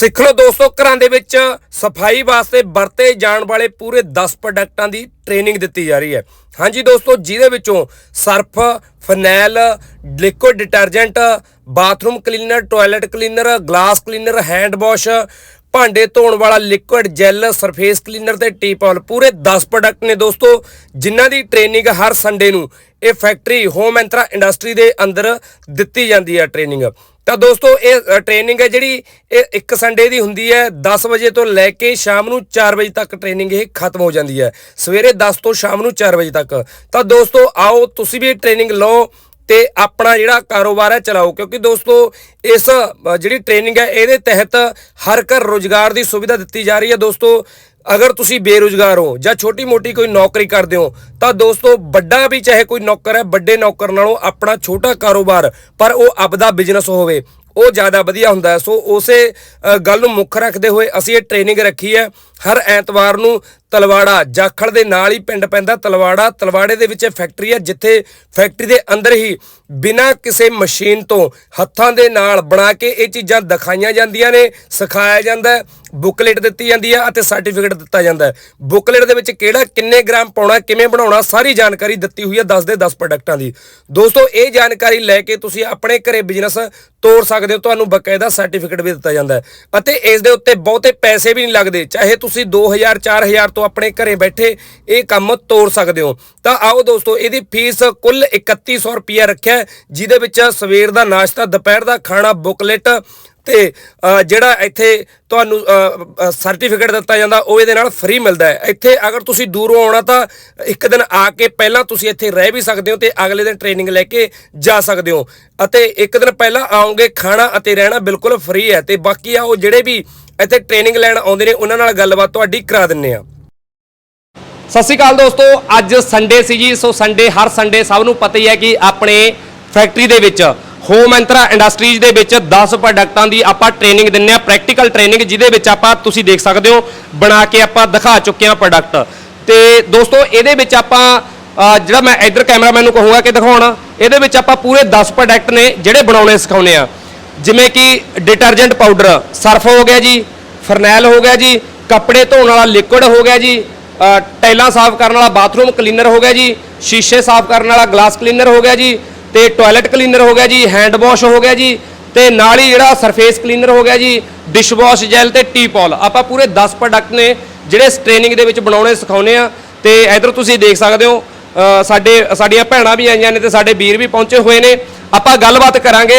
ਸਿੱਖ ਲਓ ਦੋਸਤੋ, ਘਰਾਂ ਦੇ ਵਿੱਚ ਸਫ਼ਾਈ ਵਾਸਤੇ ਵਰਤੇ ਜਾਣ ਵਾਲੇ ਪੂਰੇ 10 ਪ੍ਰੋਡਕਟਾਂ ਦੀ ਟ੍ਰੇਨਿੰਗ ਦਿੱਤੀ ਜਾ ਰਹੀ ਹੈ। ਹਾਂਜੀ ਦੋਸਤੋ, ਜਿਹਦੇ ਵਿੱਚੋਂ Surf, phenyl liquid detergent bathroom cleaner toilet cleaner glass cleaner hand wash ਭਾਂਡੇ ਧੋਣ ਵਾਲਾ ਲਿਕੁਇਡ ਜੈਲ ਸਰਫੇਸ ਕਲੀਨਰ ਤੇ ਟੀਪਾਲ ਪੂਰੇ 10 ਪ੍ਰੋਡਕਟ ਨੇ ਦੋਸਤੋ, ਜਿਨ੍ਹਾਂ ਦੀ ਟ੍ਰੇਨਿੰਗ ਹਰ ਸੰਡੇ ਨੂੰ ਇਹ ਫੈਕਟਰੀ ਹੋਮ ਐਂਟਰਾ ਇੰਡਸਟਰੀ ਦੇ ਅੰਦਰ ਦਿੱਤੀ ਜਾਂਦੀ ਹੈ ਟ੍ਰੇਨਿੰਗ ਤਾਂ ਦੋਸਤੋ, ਇਹ ਟ੍ਰੇਨਿੰਗ ਹੈ ਜਿਹੜੀ ਇਹ ਇੱਕ ਸੰਡੇ ਦੀ ਹੁੰਦੀ ਹੈ। 10 ਵਜੇ ਤੋਂ ਲੈ ਕੇ ਸ਼ਾਮ ਨੂੰ 4 ਵਜੇ ਤੱਕ ਟ੍ਰੇਨਿੰਗ ਇਹ ਖਤਮ ਹੋ ਜਾਂਦੀ ਹੈ। ਸਵੇਰੇ 10 ਤੋਂ ਸ਼ਾਮ ਨੂੰ 4 ਵਜੇ ਤੱਕ। ਤਾਂ ਦੋਸਤੋ, ਆਓ, ਤੁਸੀਂ ਵੀ ਟ੍ਰੇਨਿੰਗ ਲਓ ਤੇ ਆਪਣਾ ਜਿਹੜਾ ਕਾਰੋਬਾਰ ਹੈ ਚਲਾਓ। ਕਿਉਂਕਿ ਦੋਸਤੋ, ਇਸ ਜਿਹੜੀ ਟ੍ਰੇਨਿੰਗ ਹੈ, ਇਹਦੇ ਤਹਿਤ ਹਰ ਘਰ ਰੋਜ਼ਗਾਰ ਦੀ ਸੁਵਿਧਾ ਦਿੱਤੀ ਜਾ ਰਹੀ ਹੈ। ਦੋਸਤੋ ਅਗਰ ਤੁਸੀਂ ਬੇਰੁਜ਼ਗਾਰ ਹੋ ਜਾਂ ਛੋਟੀ ਮੋਟੀ ਕੋਈ ਨੌਕਰੀ ਕਰਦੇ ਹੋ, ਤਾਂ ਦੋਸਤੋ ਵੱਡਾ ਵੀ ਚਾਹੇ ਕੋਈ ਨੌਕਰ ਹੈ, ਵੱਡੇ ਨੌਕਰ ਨਾਲੋਂ ਆਪਣਾ ਛੋਟਾ ਕਾਰੋਬਾਰ, ਪਰ ਉਹ ਆਪਦਾ ਬਿਜ਼ਨਸ ਹੋਵੇ, ਉਹ ਜ਼ਿਆਦਾ ਵਧੀਆ ਹੁੰਦਾ ਹੈ। ਸੋ ਉਸੇ ਗੱਲ ਨੂੰ ਮੁੱਖ ਰੱਖਦੇ ਹੋਏ ਅਸੀਂ ਇਹ ਟ੍ਰੇਨਿੰਗ ਰੱਖੀ ਹੈ। ਹਰ ਐਤਵਾਰ ਨੂੰ ਤਲਵਾੜਾ, ਜਾਖੜ ਦੇ ਨਾਲ ਹੀ ਪਿੰਡ ਪੈਂਦਾ ਤਲਵਾੜਾ। ਤਲਵਾੜੇ ਦੇ ਵਿੱਚ ਇਹ ਫੈਕਟਰੀ ਹੈ, ਜਿੱਥੇ ਫੈਕਟਰੀ ਦੇ ਅੰਦਰ ਹੀ ਬਿਨਾਂ ਕਿਸੇ ਮਸ਼ੀਨ ਤੋਂ ਹੱਥਾਂ ਦੇ ਨਾਲ ਬਣਾ ਕੇ ਇਹ ਚੀਜ਼ਾਂ ਦਿਖਾਈਆਂ ਜਾਂਦੀਆਂ ਨੇ, ਸਿਖਾਇਆ ਜਾਂਦਾ ਹੈ, ਬੁਕਲੇਟ ਦਿੱਤੀ ਜਾਂਦੀ ਹੈ ਅਤੇ ਸਰਟੀਫਿਕੇਟ ਦਿੱਤਾ ਜਾਂਦਾ ਹੈ। ਬੁਕਲੇਟ ਦੇ ਵਿੱਚ ਕਿਹੜਾ, ਕਿੰਨੇ ਗ੍ਰਾਮ ਪਾਉਣਾ, ਕਿਵੇਂ ਬਣਾਉਣਾ, ਸਾਰੀ ਜਾਣਕਾਰੀ ਦਿੱਤੀ ਹੋਈ ਹੈ 10 ਦੇ 10 ਪ੍ਰੋਡਕਟਾਂ ਦੀ। ਦੋਸਤੋ, ਇਹ ਜਾਣਕਾਰੀ ਲੈ ਕੇ ਤੁਸੀਂ ਆਪਣੇ ਘਰੇ ਬਿਜ਼ਨਸ ਤੋੜ ਸਕਦੇ ਹੋ, ਤੁਹਾਨੂੰ ਬਕਾਇਦਾ ਸਰਟੀਫਿਕੇਟ ਵੀ ਦਿੱਤਾ ਜਾਂਦਾ ਹੈ। ਅਤੇ ਇਸ ਦੇ ਉੱਤੇ ਬਹੁਤੇ ਪੈਸੇ ਵੀ ਨਹੀਂ ਲੱਗਦੇ, ਚਾਹੇ ਤੁਸੀਂ 2000 4000 ਤੋਂ ਆਪਣੇ ਘਰੇ ਬੈਠੇ ਇਹ ਕੰਮ ਤੋੜ ਸਕਦੇ ਹੋ। ਤਾਂ ਆਓ ਦੋਸਤੋ, ਇਹਦੀ ਫੀਸ ਕੁੱਲ 3100 ਰੁਪਿਆ ਰੱਖਿਆ ਜਿਹਦੇ ਵਿੱਚ ਸਵੇਰ ਦਾ ਨਾਸ਼ਤਾ, ਦੁਪਹਿਰ ਦਾ ਖਾਣਾ, ਬੁਕਲੇਟ ਤੇ ਜਿਹੜਾ ਇੱਥੇ ਤੁਹਾਨੂੰ ਸਰਟੀਫਿਕੇਟ ਦਿੱਤਾ ਜਾਂਦਾ, ਉਹ ਇਹਦੇ ਨਾਲ ਫ੍ਰੀ ਮਿਲਦਾ ਹੈ। ਇੱਥੇ ਅਗਰ ਤੁਸੀਂ ਦੂਰੋਂ ਆਉਣਾ ਤਾਂ ਇੱਕ ਦਿਨ ਆ ਕੇ ਪਹਿਲਾਂ ਤੁਸੀਂ ਇੱਥੇ ਰਹਿ ਵੀ ਸਕਦੇ ਹੋ ਤੇ ਅਗਲੇ ਦਿਨ ਟ੍ਰੇਨਿੰਗ ਲੈ ਕੇ ਜਾ ਸਕਦੇ ਹੋ। ਅਤੇ ਇੱਕ ਦਿਨ ਪਹਿਲਾਂ ਆਉਂਗੇ ਖਾਣਾ ਅਤੇ ਰਹਿਣਾ ਬਿਲਕੁਲ ਫ੍ਰੀ ਹੈ। ਤੇ ਬਾਕੀ ਆ ਉਹ ਜਿਹੜੇ ਵੀ ਇੱਥੇ ਟ੍ਰੇਨਿੰਗ ਲੈਣ ਆਉਂਦੇ ਨੇ ਉਹਨਾਂ ਨਾਲ ਗੱਲਬਾਤ ਤੁਹਾਡੀ ਕਰਾ ਦਿੰਨੇ ਆ। ਸਤਿ ਸ਼੍ਰੀ ਅਕਾਲ ਦੋਸਤੋ ਅੱਜ ਸੰਡੇ ਸੀ ਜੀ ਸੋ ਸੰਡੇ ਹਰ ਸੰਡੇ ਸਭ ਨੂੰ ਪਤਾ ਹੀ ਹੈ ਕਿ ਆਪਣੇ ਫੈਕਟਰੀ ਦੇ ਵਿੱਚ ਹੋਮ ਐਂਤਰਾ ਇੰਡਸਟਰੀਜ਼ ਦੇ ਵਿੱਚ 10 ਪ੍ਰੋਡਕਟਾਂ ਦੀ ਆਪਾਂ ਟ੍ਰੇਨਿੰਗ ਦਿੰਨੇ ਆ ਪ੍ਰੈਕਟੀਕਲ ਟ੍ਰੇਨਿੰਗ ਜਿਹਦੇ ਵਿੱਚ ਆਪਾਂ ਤੁਸੀਂ ਦੇਖ ਸਕਦੇ ਹੋ ਬਣਾ ਕੇ ਆਪਾਂ ਦਿਖਾ ਚੁੱਕੇ ਆ ਪ੍ਰੋਡਕਟ ਤੇ ਦੋਸਤੋ ਇਹਦੇ ਵਿੱਚ ਆਪਾਂ ਅ, ਜਿਹੜਾ ਮੈਂ ਇਧਰ ਕੈਮਰਾਮੈਨ ਨੂੰ ਕਹੂੰਗਾ ਕਿ ਦਿਖਾਉਣ ਇਹਦੇ ਵਿੱਚ ਆਪਾਂ ਪੂਰੇ 10 ਪ੍ਰੋਡਕਟ ਨੇ ਜਿਹੜੇ ਬਣਾਉਣੇ ਸਿਖਾਉਨੇ ਆ। ਜਿਵੇਂ ਕਿ ਡਿਟਰਜੈਂਟ ਪਾਊਡਰ ਸਰਫ ਹੋ ਗਿਆ ਜੀ ਫਰਨੈਲ ਹੋ ਗਿਆ ਜੀ ਕੱਪੜੇ ਧੋਣ ਵਾਲਾ ਲਿਕੁਇਡ ਹੋ ਗਿਆ ਜੀ ਅ, ਟਾਈਲਾਂ ਸਾਫ਼ ਕਰਨ ਵਾਲਾ ਬਾਥਰੂਮ ਕਲੀਨਰ ਹੋ ਗਿਆ ਜੀ ਸ਼ੀਸ਼ੇ ਸਾਫ਼ ਕਰਨ ਵਾਲਾ ਗਲਾਸ ਕਲੀਨਰ ਹੋ ਗਿਆ ਜੀ ਤੇ ਟਾਇਲਟ ਕਲੀਨਰ ਹੋ ਗਿਆ ਜੀ ਹੈਂਡ ਵਾਸ਼ ਹੋ ਗਿਆ ਜੀ ਤੇ ਨਾਲ ਹੀ ਜਿਹੜਾ ਸਰਫੇਸ ਕਲੀਨਰ ਹੋ ਗਿਆ ਜੀ ਡਿਸ਼ ਵਾਸ਼ ਜੈਲ ਤੇ ਟੀਪੋਲ ਆਪਾਂ ਪੂਰੇ 10 ਪ੍ਰੋਡਕਟ ਨੇ ਜਿਹੜੇ ਇਸ ਟ੍ਰੇਨਿੰਗ ਦੇ ਵਿੱਚ ਬਣਾਉਣੇ ਸਿਖਾਉਨੇ ਆ ਤੇ ਇਧਰ ਤੁਸੀਂ ਦੇਖ ਸਕਦੇ ਹੋ ਸਾਡੇ ਸਾਡੀਆਂ ਭੈਣਾਂ ਵੀ ਆਈਆਂ ਨੇ ਤੇ ਸਾਡੇ ਵੀਰ ਵੀ ਪਹੁੰਚੇ ਹੋਏ ਨੇ। ਆਪਾਂ ਗੱਲਬਾਤ ਕਰਾਂਗੇ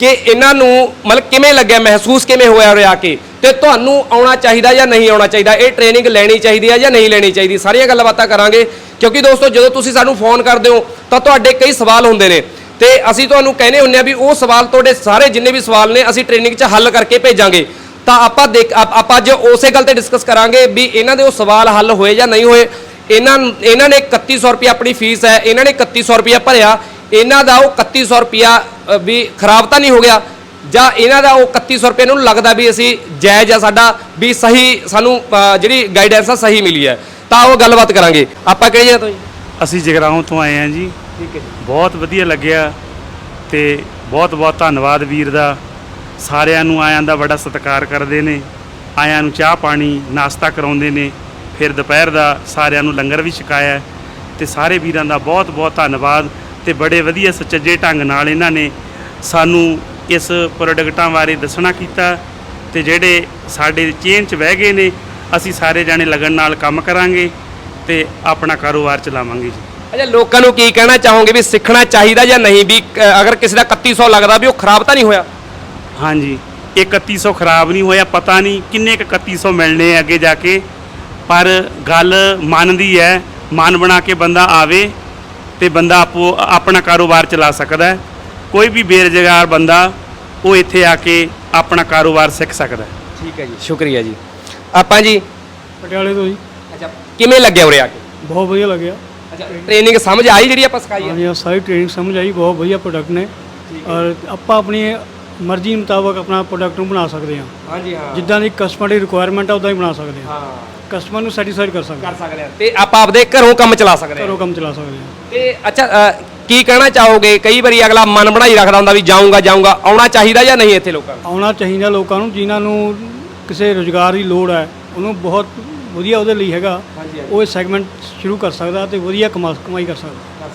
ਕਿ ਇਹਨਾਂ ਨੂੰ ਮਤਲਬ ਕਿਵੇਂ ਲੱਗਿਆ, ਮਹਿਸੂਸ ਕਿਵੇਂ ਹੋਇਆ ਉਰੇ ਆ ਕੇ? ਤੇ ਤੁਹਾਨੂੰ ਆਉਣਾ ਚਾਹੀਦਾ ਜਾਂ ਨਹੀਂ ਆਉਣਾ ਚਾਹੀਦਾ? ਇਹ ਟ੍ਰੇਨਿੰਗ ਲੈਣੀ ਚਾਹੀਦੀ ਹੈ ਜਾਂ ਨਹੀਂ ਲੈਣੀ ਚਾਹੀਦੀ? ਸਾਰੀਆਂ ਗੱਲਬਾਤਾਂ ਕਰਾਂਗੇ। ਕਿਉਂਕਿ ਦੋਸਤੋ, ਜਦੋਂ ਤੁਸੀਂ ਸਾਨੂੰ ਫੋਨ ਕਰਦੇ ਹੋ, ਤਾਂ ਤੁਹਾਡੇ ਕਈ ਸਵਾਲ ਹੁੰਦੇ ਨੇ। ਤੇ ਅਸੀਂ ਤੁਹਾਨੂੰ ਕਹਿੰਦੇ ਹੁੰਨੇ ਆ ਵੀ ਉਹ ਸਵਾਲ ਤੁਹਾਡੇ ਸਾਰੇ ਜਿੰਨੇ ਵੀ ਸਵਾਲ ਨੇ, ਅਸੀਂ ਟ੍ਰੇਨਿੰਗ 'ਚ ਹੱਲ ਕਰਕੇ ਭੇਜਾਂਗੇ। ਤਾਂ ਆਪਾਂ ਦੇਖ, ਆਪਾਂ ਅੱਜ ਉਸੇ ਗੱਲ ਤੇ ਡਿਸਕਸ ਕਰਾਂਗੇ ਵੀ ਇਹਨਾਂ ਦੇ ਉਹ ਸਵਾਲ ਹੱਲ ਹੋਏ ਜਾਂ ਨਹੀਂ ਹੋਏ। ਇਹਨਾਂ ਇਹਨਾਂ ਨੇ 3100 ਰੁਪਏ ਆਪਣੀ ਫੀਸ ਹੈ, ਇਹਨਾਂ ਨੇ 3100 ਰੁਪਏ ਭਰਿਆ। ਇਹਨਾਂ ਦਾ ਉਹ 3100 ਰੁਪਿਆ ਵੀ ਖਰਾਬ ਤਾਂ ਨਹੀਂ ਹੋ ਗਿਆ। ਜਾਂ ਇਹਨਾਂ ਦਾ ਉਹ 3100 ਰੁਪਏ ਨੂੰ ਲੱਗਦਾ ਵੀ ਅਸੀਂ ਜਾਇਜ਼ ਆ ਸਾਡਾ ਵੀ ਸਹੀ ਸਾਨੂੰ ਜਿਹੜੀ ਗਾਈਡੈਂਸ ਆ ਸਹੀ ਮਿਲੀ ਹੈ। ਤਾਂ ਉਹ ਗੱਲਬਾਤ ਕਰਾਂਗੇ। ਆਪਾਂ ਕਿਹੜੀ ਜਗ੍ਹਾ ਤੋਂ ਜੀ? ਅਸੀਂ ਜਗਰਾਉਂ ਤੋਂ ਆਏ ਹਾਂ ਜੀ। ਠੀਕ ਹੈ ਬਹੁਤ ਵਧੀਆ ਲੱਗਿਆ ਤੇ ਬਹੁਤ ਬਹੁਤ ਧੰਨਵਾਦ ਵੀਰ ਦਾ। ਸਾਰਿਆਂ ਨੂੰ ਆਇਆਂ ਦਾ ਬੜਾ ਸਤਿਕਾਰ ਕਰਦੇ ਨੇ। ਆਇਆਂ ਨੂੰ ਚਾਹ ਪਾਣੀ ਨਾਸ਼ਤਾ ਕਰਾਉਂਦੇ ਨੇ। ਫਿਰ ਦੁਪਹਿਰ ਦਾ ਸਾਰਿਆਂ ਨੂੰ ਲੰਗਰ ਵੀ ਛਕਾਇਆ ਤੇ ਸਾਰੇ ਵੀਰਾਂ ਦਾ ਬਹੁਤ ਬਹੁਤ ਧੰਨਵਾਦ। ਤੇ ਬੜੇ ਵਧੀਆ ਸੁਚੱਜੇ ਢੰਗ ਨਾਲ ਇਹਨਾਂ ਨੇ ਸਾਨੂੰ ਇਸ ਪ੍ਰੋਡਕਟਾਂ ਬਾਰੇ ਦੱਸਣਾ ਕੀਤਾ ਤੇ ਜਿਹੜੇ ਸਾਡੇ ਚੇਨ 'ਚ ਬਹਿ ਗਏ ਨੇ ਅਸੀਂ ਸਾਰੇ ਜਾਣੇ ਲਗਨ ਨਾਲ ਕੰਮ ਕਰਾਂਗੇ ਤੇ ਆਪਣਾ ਕਾਰੋਬਾਰ ਚਲਾਵਾਂਗੇ ਜੀ। ਅੱਛਾ ਲੋਕਾਂ ਨੂੰ ਕੀ ਕਹਿਣਾ ਚਾਹੋਗੇ ਵੀ ਸਿੱਖਣਾ ਚਾਹੀਦਾ ਜਾਂ ਨਹੀਂ? ਵੀ ਅ, ਅਗਰ ਕਿਸੇ ਦਾ 3100 ਲੱਗਦਾ ਵੀ ਉਹ ਖਰਾਬ ਤਾਂ ਨਹੀਂ ਹੋਇਆ? ਹਾਂਜੀ ਇਹ 3100 ਖਰਾਬ ਨਹੀਂ ਹੋਇਆ ਪਤਾ ਨਹੀਂ ਕਿੰਨੇ ਕੁ 3100 ਮਿਲਣੇ ਆ ਅੱਗੇ ਜਾ ਕੇ ਪਰ ਗੱਲ ਮਨ ਦੀ ਹੈ ਮਨ ਬਣਾ ਕੇ ਬੰਦਾ ਆਵੇ ਤੇ ਬੰਦਾ ਆਪੋ ਆਪਣਾ ਕਾਰੋਬਾਰ ਚਲਾ ਸਕਦਾ ਹੈ। ਕੋਈ ਵੀ ਬੇਰੁਜ਼ਗਾਰ ਬੰਦਾ ਉਹ ਇੱਥੇ ਆ ਕੇ ਆਪਣਾ ਕਾਰੋਬਾਰ ਸਿੱਖ ਸਕਦਾ ਹੈ। ਠੀਕ ਹੈ ਜੀ ਸ਼ੁਕਰੀਆ ਜੀ। ਆਪਾਂ ਜੀ ਪਟਿਆਲੇ ਤੋਂ ਜੀ। ਅੱਛਾ ਕਿਵੇਂ ਲੱਗਿਆ ਉਰੇ ਆ ਕੇ? ਬਹੁਤ ਵਧੀਆ ਲੱਗਿਆ। ਅੱਛਾ ਟ੍ਰੇਨਿੰਗ ਸਮਝ ਆਈ ਜਿਹੜੀ ਆਪਾਂ ਸਿਖਾਈ ਹੈ? ਹਾਂਜੀ ਆਹ ਸਾਰੀ ਟ੍ਰੇਨਿੰਗ ਸਮਝ ਆਈ ਬਹੁਤ ਵਧੀਆ ਪ੍ਰੋਡਕਟ ਨੇ। ਔਰ ਆਪਾਂ ਆਪਣੀ ਮਰਜ਼ੀ ਮੁਤਾਬਕ ਆਪਣਾ ਪ੍ਰੋਡਕਟ ਨੂੰ ਬਣਾ ਸਕਦੇ ਹਾਂ। ਹਾਂਜੀ ਹਾਂ। ਜਿੱਦਾਂ ਦੀ ਕਸਟਮਰ ਦੀ ਰਿਕੁਆਇਰਮੈਂਟ ਆ ਉਦਾਂ ਹੀ ਬਣਾ ਸਕਦੇ ਹਾਂ। ਹਾਂ। ਕਸਟਮਰ ਨੂੰ ਸੈਟੀਸਫਾਈਡ ਕਰ ਸਕਦੇ ਕਰ ਸਕਦੇ ਆ ਤੇ ਆਪਾਂ ਆਪਦੇ ਘਰੋਂ ਕੰਮ ਚਲਾ ਸਕਦੇ ਆ ਘਰੋਂ ਕੰਮ ਚਲਾ ਸਕਦੇ ਹਾਂ। ਤੇ ਅੱਛਾ ਅ, ਕੀ ਕਹਿਣਾ ਚਾਹੋਗੇ? ਕਈ ਵਾਰੀ ਅਗਲਾ ਮਨ ਬਣਾਈ ਰੱਖਦਾ ਹੁੰਦਾ ਵੀ ਜਾਊਂਗਾ ਜਾਊਂਗਾ। ਆਉਣਾ ਚਾਹੀਦਾ ਜਾਂ ਨਹੀਂ ਇੱਥੇ ਲੋਕਾਂ ਨੂੰ? ਆਉਣਾ ਚਾਹੀਦਾ ਲੋਕਾਂ ਨੂੰ ਜਿਨ੍ਹਾਂ ਨੂੰ ਕਿਸੇ ਰੋਜ਼ਗਾਰ ਦੀ ਲੋੜ ਹੈ। ਉਹਨੂੰ ਬਹੁਤ ਵਧੀਆ ਉਹਦੇ ਲਈ ਹੈਗਾ। ਉਹ ਇਹ ਸੈਗਮੈਂਟ ਸ਼ੁਰੂ ਕਰ ਸਕਦਾ ਤੇ ਵਧੀਆ ਕਮਾ ਕਮਾਈ ਕਰ ਸਕਦਾ।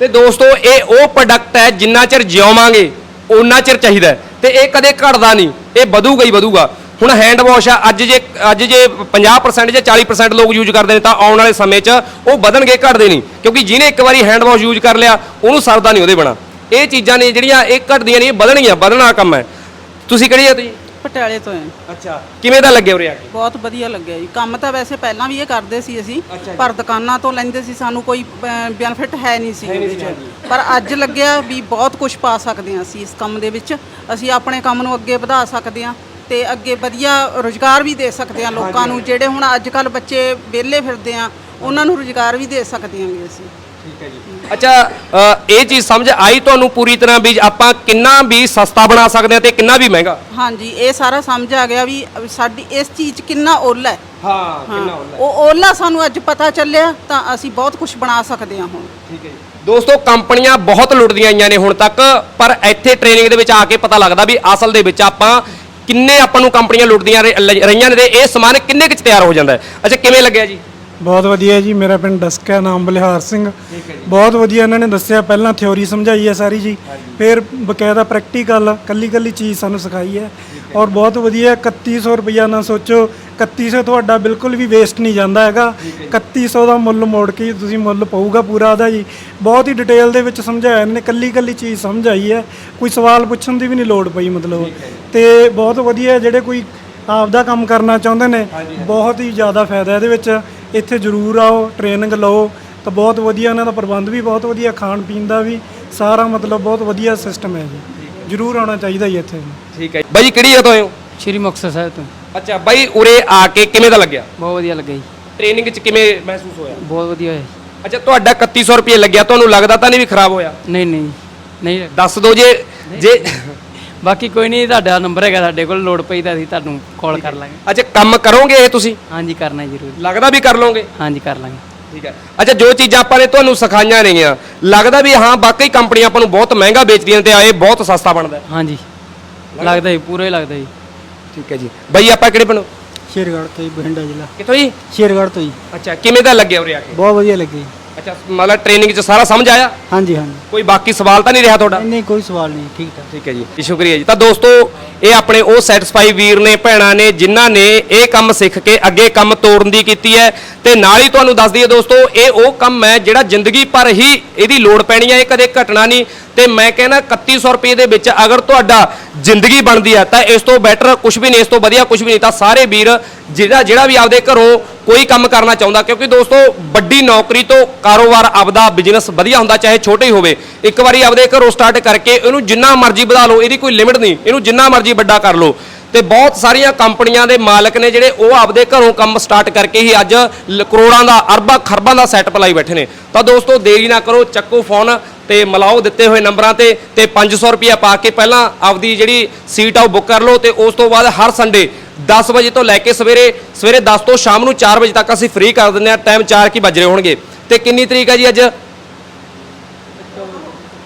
ਤੇ ਦੋਸਤੋ ਇਹ ਉਹ ਪ੍ਰੋਡਕਟ ਹੈ ਜਿੰਨਾ ਚਿਰ ਜਿਉਵਾਂਗੇ ਉਨਾ ਚਿਰ ਚਾਹੀਦਾ ਹੈ। ਤੇ ਇਹ ਕਦੇ ਘਟਦਾ ਨਹੀਂ। ਇਹ ਵਧੂਗਾ ਹੀ ਵਧੂਗਾ। ਹੁਣ ਹੈਂਡ ਵਾਸ਼ ਆ ਅੱਜ ਜੇ ਅੱਜ ਜੇ 50% ਜਾਂ 40% ਲੋਕ ਯੂਜ਼ ਕਰਦੇ ਨੇ ਤਾਂ ਆਉਣ ਵਾਲੇ ਸਮੇਂ 'ਚ ਉਹ ਵਧਣਗੇ ਘਟਦੇ ਨਹੀਂ। ਕਿਉਂਕਿ ਜਿਹਨੇ ਇੱਕ ਵਾਰੀ ਹੈਂਡ ਵਾਸ਼ ਯੂਜ਼ ਕਰ ਲਿਆ ਉਹਨੂੰ ਸਰਦਾ ਨਹੀਂ ਉਹਦੇ ਬਣਾ ਇਹ ਚੀਜ਼ਾਂ ਨੇ ਜਿਹੜੀਆਂ ਇਹ ਘਟਦੀਆਂ ਨਹੀਂ ਵਧਣਗੀਆਂ ਵਧਣਾ ਕੰਮ ਹੈ। ਤੁਸੀਂ ਕਿਹੜੀ ਆ ਤੁਸੀਂ? ਪਟਿਆਲੇ ਤੋਂ ਹੈ। ਅੱਛਾ ਕਿਵੇਂ ਦਾ ਲੱਗਿਆ ਉਰੇ ਆ ਕੇ? ਬਹੁਤ ਵਧੀਆ ਲੱਗਿਆ ਜੀ। ਕੰਮ ਤਾਂ ਵੈਸੇ ਪਹਿਲਾਂ ਵੀ ਇਹ ਕਰਦੇ ਸੀ ਅਸੀਂ ਪਰ ਦੁਕਾਨਾਂ ਤੋਂ ਲੈਂਦੇ ਸੀ ਸਾਨੂੰ ਕੋਈ ਬੈਨੀਫਿਟ ਹੈ ਨਹੀਂ ਸੀ ਵਿੱਚ। ਪਰ ਅੱਜ ਲੱਗਿਆ ਵੀ ਬਹੁਤ ਕੁਝ ਪਾ ਸਕਦੇ ਹਾਂ ਅਸੀਂ ਇਸ ਕੰਮ ਦੇ ਵਿੱਚ। ਅਸੀਂ ਆਪਣੇ ਕੰਮ ਨੂੰ ਅੱਗੇ ਵਧਾ ਸਕਦੇ ਹਾਂ। ਤੇ ਅੱਗੇ ਵਧੀਆ ਰੋਜ਼ਗਾਰ ਵੀ ਦੇ ਸਕਦੇ ਹਾਂ ਲੋਕਾਂ ਨੂੰ ਜਿਹੜੇ ਹੁਣ ਅੱਜ ਕੱਲ ਬੱਚੇ ਵਿਹਲੇ ਫਿਰਦੇ ਆ ਉਹਨਾਂ ਨੂੰ ਰੋਜ਼ਗਾਰ ਵੀ ਦੇ ਸਕਦੇ ਹਾਂਗੇ ਅਸੀਂ। ਅੱਛਾ ਅ, ਇਹ ਚੀਜ਼ ਸਮਝ ਆਈ ਤੁਹਾਨੂੰ ਪੂਰੀ ਤਰ੍ਹਾਂ ਵੀ ਆਪਾਂ ਕਿੰਨਾ ਵੀ ਸਸਤਾ ਬਣਾ ਸਕਦੇ ਹਾਂ ਤੇ ਕਿੰਨਾ ਵੀ ਮਹਿੰਗਾ? ਹਾਂਜੀ ਇਹ ਸਾਰਾ ਸਮਝ ਆ ਗਿਆ ਵੀ ਸਾਡੀ ਇਸ ਚੀਜ਼ 'ਚ ਕਿੰਨਾ ਓਲਾ ਹੈ। ਹਾਂ ਹਾਂ ਉਹ ਓਲਾ ਸਾਨੂੰ ਅੱਜ ਪਤਾ ਚੱਲਿਆ ਤਾਂ ਅਸੀਂ ਬਹੁਤ ਕੁਝ ਬਣਾ ਸਕਦੇ ਹਾਂ ਹੁਣ। ਠੀਕ ਹੈ ਜੀ। ਦੋਸਤੋ ਕੰਪਨੀਆਂ ਬਹੁਤ ਲੁੱਟਦੀਆਂ ਆਈਆਂ ਨੇ ਹੁਣ ਤੱਕ ਪਰ ਇੱਥੇ ਟ੍ਰੇਨਿੰਗ ਦੇ ਵਿੱਚ ਆ ਕੇ ਪਤਾ ਲੱਗਦਾ ਵੀ ਅਸਲ ਦੇ ਵਿੱਚ ਆਪਾਂ ਕਿੰਨੇ ਆਪਾਂ ਨੂੰ ਕੰਪਨੀਆਂ ਲੁੱਟਦੀਆਂ ਰ- ਲ- ਰਹੀਆਂ ਨੇ ਤੇ ਇਹ ਸਮਾਨ ਕਿੰਨੇ ਕੁ ਚ ਤਿਆਰ ਹੋ ਜਾਂਦਾ ਹੈ? ਅੱਛਾ ਕਿਵੇਂ ਲੱਗਿਆ ਜੀ? ਬਹੁਤ ਵਧੀਆ ਜੀ ਮੇਰਾ ਪਿੰਡ ਡਸਕਾ ਨਾਮ ਬਲਿਹਾਰ ਸਿੰਘ। ਬਹੁਤ ਵਧੀਆ ਇਹਨਾਂ ਨੇ ਦੱਸਿਆ ਪਹਿਲਾਂ ਥਿਉਰੀ ਸਮਝਾਈ ਹੈ ਸਾਰੀ ਜੀ। ਫਿਰ ਬਕਾਇਦਾ ਪ੍ਰੈਕਟੀਕਲ ਕੱਲੀ ਕੱਲੀ ਚੀਜ਼ ਸਾਨੂੰ ਸਿਖਾਈ ਹੈ। ਔਰ ਬਹੁਤ ਵਧੀਆ 3100 ਰੁਪਈਆ ਨਾ ਸੋਚੋ। 3100 ਤੁਹਾਡਾ ਬਿਲਕੁਲ ਵੀ ਵੇਸਟ ਨਹੀਂ ਜਾਂਦਾ ਹੈਗਾ। 3100 ਦਾ ਮੁੱਲ ਮੋੜ ਕੇ ਤੁਸੀਂ ਮੁੱਲ ਪਊਗਾ ਪੂਰਾ ਉਹਦਾ ਜੀ। ਬਹੁਤ ਹੀ ਡਿਟੇਲ ਦੇ ਵਿੱਚ ਸਮਝਾਇਆ ਇਹਨਾਂ ਕੱਲੀ ਕੱਲੀ ਚੀਜ਼ ਸਮਝਾਈ ਹੈ। ਕੋਈ ਸਵਾਲ ਪੁੱਛਣ ਦੀ ਵੀ ਨਹੀਂ ਲੋੜ ਪਈ ਮਤਲਬ। ਤੇ ਬਹੁਤ ਵਧੀਆ ਜਿਹੜੇ ਕੋਈ ਆਪਦਾ ਕੰਮ ਕਰਨਾ ਚਾਹੁੰਦੇ ਨੇ ਬਹੁਤ ਹੀ ਜ਼ਿਆਦਾ ਫਾਇਦਾ ਇਹਦੇ ਵਿੱਚ। ਇੱਥੇ ਜ਼ਰੂਰ ਆਓ ਟ੍ਰੇਨਿੰਗ ਲਓ। ਤਾਂ ਬਹੁਤ ਵਧੀਆ ਇਹਨਾਂ ਦਾ ਪ੍ਰਬੰਧ ਵੀ ਬਹੁਤ ਵਧੀਆ ਖਾਣ ਪੀਣ ਦਾ ਵੀ। ਸਾਰਾ ਮਤਲਬ ਬਹੁਤ ਵਧੀਆ ਸਿਸਟਮ ਹੈ ਜੀ। ਜ਼ਰੂਰ ਆਉਣਾ ਚਾਹੀਦਾ ਜੀ ਇੱਥੇ। ਠੀਕ ਹੈ ਜੀ। ਬਾਈ ਕਿਹੜੀ ਜਗ੍ਹਾ ਤੋਂ ਆਏ ਹੋ? ਸ਼੍ਰੀ ਮੁਕਤਸਰ ਸਾਹਿਬ ਤੋਂ। ਅੱਛਾ ਬਾਈ ਉਰੇ ਆ ਕੇ ਕਿਵੇਂ ਦਾ ਲੱਗਿਆ? ਬਹੁਤ ਵਧੀਆ ਲੱਗਾ ਜੀ। ਟ੍ਰੇਨਿੰਗ ਚ ਕਿਵੇਂ ਮਹਿਸੂਸ ਹੋਇਆ? ਬਹੁਤ ਵਧੀਆ ਹੋਇਆ। ਅੱਛਾ ਤੁਹਾਡਾ 3100 ਰੁਪਏ ਲੱਗਿਆ ਤੁਹਾਨੂੰ ਲੱਗਦਾ ਤਾਂ ਨਹੀਂ ਵੀ ਖਰਾਬ ਹੋਇਆ? ਨਹੀਂ ਨਹੀਂ ਨਹੀਂ। ਲੱਗਾ। ਦੱਸ ਦਿਓ ਜੇ ਜੇ ਬਾਕੀ ਕੋਈ ਨਹੀਂ ਤੁਹਾਡਾ ਨੰਬਰ ਹੈਗਾ ਸਾਡੇ ਕੋਲ ਲੋੜ ਪਈ ਤਾਂ ਅਸੀਂ ਤੁਹਾਨੂੰ ਕਾਲ ਕਰ ਲਾਂਗੇ। ਅੱਛਾ ਕੰਮ ਕਰੋਗੇ ਇਹ ਤੁਸੀਂ? ਹਾਂਜੀ ਕਰਨਾ ਜ਼ਰੂਰ। ਲੱਗਦਾ ਵੀ ਕਰ ਲਓਗੇ? ਹਾਂਜੀ ਕਰ ਲਾਂਗੇ। ਠੀਕ ਹੈ। ਅੱਛਾ ਜੋ ਚੀਜ਼ਾਂ ਆਪਾਂ ਨੇ ਤੁਹਾਨੂੰ ਸਿਖਾਈਆਂ ਨੇਗੀਆਂ ਲੱਗਦਾ ਵੀ ਹਾਂ ਵਾਕਈ ਕੰਪਨੀਆਂ ਆਪਾਂ ਨੂੰ ਬਹੁਤ ਮਹਿੰਗਾ ਵੇਚਦੀਆਂ ਨੇ ਤੇ ਆ ਇਹ ਬਹੁਤ ਸਸਤਾ ਬਣਦਾ ਹੈ। ਹਾਂਜੀ। ਲੱਗਦਾ? ਜੀ ਪੂਰਾ ਹੀ ਲੱਗਦਾ ਜੀ। ਠੀਕ ਹੈ ਜੀ। ਬਾਈ ਆਪਾਂ ਕਿਹੜੇ ਪਿੰਡੋਂ? ਸ਼ੇਰਗੜ੍ਹ ਤੋਂ ਹੀ ਬਠਿੰਡਾ ਜ਼ਿਲ੍ਹਾ। ਕਿੱਥੋਂ ਜੀ? ਸ਼ੇਰਗੜ੍ਹ ਤੋਂ ਹੀ ਅੱਛਾ ਕਿਵੇਂ ਦਾ ਲੱਗਿਆ ਉਰੇ ਆ ਕੇ? ਬਹੁਤ ਵਧੀਆ ਲੱਗੀ ਅੱਛਾ ਮਤਲਬ ਟ੍ਰੇਨਿੰਗ 'ਚ ਸਾਰਾ ਸਮਝ ਆਇਆ? ਹਾਂਜੀ ਹਾਂਜੀ। ਕੋਈ ਬਾਕੀ ਸਵਾਲ ਤਾਂ ਨਹੀਂ ਰਿਹਾ ਤੁਹਾਡਾ? ਨਹੀਂ ਕੋਈ ਸਵਾਲ ਨਹੀਂ ਠੀਕ ਠਾਕ। ਠੀਕ ਹੈ ਜੀ ਜੀ, ਸ਼ੁਕਰੀਆ ਜੀ। ਤਾਂ ਦੋਸਤੋ ਇਹ ਆਪਣੇ ਉਹ ਸੈਟੀਸਫਾਈ ਵੀਰ ਨੇ ਭੈਣਾਂ ਨੇ ਜਿਨ੍ਹਾਂ ਨੇ ਇਹ ਕੰਮ ਸਿੱਖ ਕੇ ਅੱਗੇ ਕੰਮ ਤੋਰਨ ਦੀ ਕੀਤੀ ਹੈ। ਤੇ ਨਾਲ ਹੀ ਤੁਹਾਨੂੰ ਦੱਸ ਦਈਏ ਦੋਸਤੋ ਇਹ ਉਹ ਕੰਮ ਹੈ ਜਿਹੜਾ ਜ਼ਿੰਦਗੀ ਭਰ ਹੀ ਇਹਦੀ ਲੋੜ ਪੈਣੀ ਹੈ ਇਹ ਕਦੇ ਘਟਣਾ ਨਹੀਂ। ਤੇ ਮੈਂ ਕਹਿੰਦਾ 3100 ਰੁਪਏ ਦੇ ਵਿੱਚ ਅਗਰ ਤੁਹਾਡਾ ਜ਼ਿੰਦਗੀ ਬਣਦੀ ਹੈ, ਤਾਂ ਇਸ ਤੋਂ ਬੈਟਰ ਕੁਝ ਵੀ ਨਹੀਂ, ਇਸ ਤੋਂ ਵਧੀਆ ਕੁਝ ਵੀ ਨਹੀਂ। ਤਾਂ ਸਾਰੇ ਵੀਰ ਜਿਹੜਾ ਜਿਹੜਾ ਵੀ ਆਪਦੇ ਘਰੋਂ ਕੋਈ ਕੰਮ ਕਰਨਾ ਚਾਹੁੰਦਾ, ਕਿਉਂਕਿ ਦੋਸਤੋ ਵੱਡੀ ਨੌਕਰੀ ਤੋਂ ਕਾਰੋਬਾਰ ਆਪਦਾ ਬਿਜ਼ਨਸ ਵਧੀਆ ਹੁੰਦਾ, ਚਾਹੇ ਛੋਟੇ ਹੀ ਹੋਵੇ। ਇੱਕ ਵਾਰੀ ਆਪਦੇ ਘਰੋਂ ਸਟਾਰਟ ਕਰਕੇ ਇਹਨੂੰ ਜਿੰਨਾ ਮਰਜ਼ੀ ਵਧਾ ਲਓ, ਇਹਦੀ ਕੋਈ ਲਿਮਿਟ ਨਹੀਂ। ਇਹਨੂੰ ਜਿੰਨਾ ਮਰਜ਼ੀ ਵੱਡਾ ਕਰ ਲਓ। ਤੇ ਬਹੁਤ ਸਾਰੀਆਂ ਕੰਪਨੀਆਂ ਦੇ ਮਾਲਕ ਨੇ ਜਿਹੜੇ ਉਹ ਆਪਦੇ ਘਰੋਂ ਕੰਮ ਸਟਾਰਟ ਕਰਕੇ ਹੀ ਅੱਜ ਲ- ਕਰੋੜਾਂ ਦਾ, ਅਰਬਾਂ ਖਰਬਾਂ ਦਾ ਸੈਟ ਪਲਾਈ ਬੈਠੇ ਨੇ। ਤਾਂ ਦੋਸਤੋ ਦੇਰੀ ਨਾ ਕਰੋ, ਚੱਕੋ ਫੋਨ ਤੇ ਮਿਲਾਓ ਦਿੱਤੇ ਹੋਏ ਨੰਬਰਾਂ ਤੇ ਤੇ 500 ਰੁਪਿਆ ਪਾ ਕੇ ਪਹਿਲਾਂ ਆਪਦੀ ਜਿਹੜੀ ਸੀਟ ਆ ਉਹ ਬੁੱਕ ਕਰ ਲਓ ਤੇ ਉਸ ਤੋਂ ਬਾਅਦ ਹਰ ਸੰਡੇ 10 ਵਜੇ ਤੋਂ ਲੈ ਕੇ ਸਵੇਰੇ ਸਵੇਰੇ 10 ਤੋਂ ਸ਼ਾਮ ਨੂੰ 4 ਵਜੇ ਤੱਕ ਅਸੀਂ ਫ੍ਰੀ ਕਰ ਦਿੰਦੇ ਆ ਟਾਈਮ 4 ਕੀ ਵੱਜ ਰਹੇ ਹੋਣਗੇ? ਤੇ ਕਿੰਨੀ ਤਰੀਕ ਹੈ ਜੀ ਅੱਜ?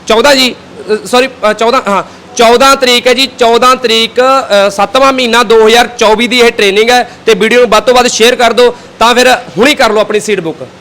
14 ਜੀ ਸੌਰੀ 14 ਹਾਂ 14 ਤਰੀਕ ਹੈ ਜੀ 14 ਤਰੀਕ 7ਵਾਂ ਮਹੀਨਾ 2024 ਦੀ ਇਹ ਟ੍ਰੇਨਿੰਗ ਹੈ ਤੇ ਵੀਡੀਓ ਨੂੰ ਵੱਧ ਤੋਂ ਵੱਧ ਸ਼ੇਅਰ ਕਰ ਦਿਓ, ਤਾਂ ਫਿਰ ਹੁਣੀ ਕਰ ਲਓ ਆਪਣੀ ਸੀਟ ਬੁੱਕ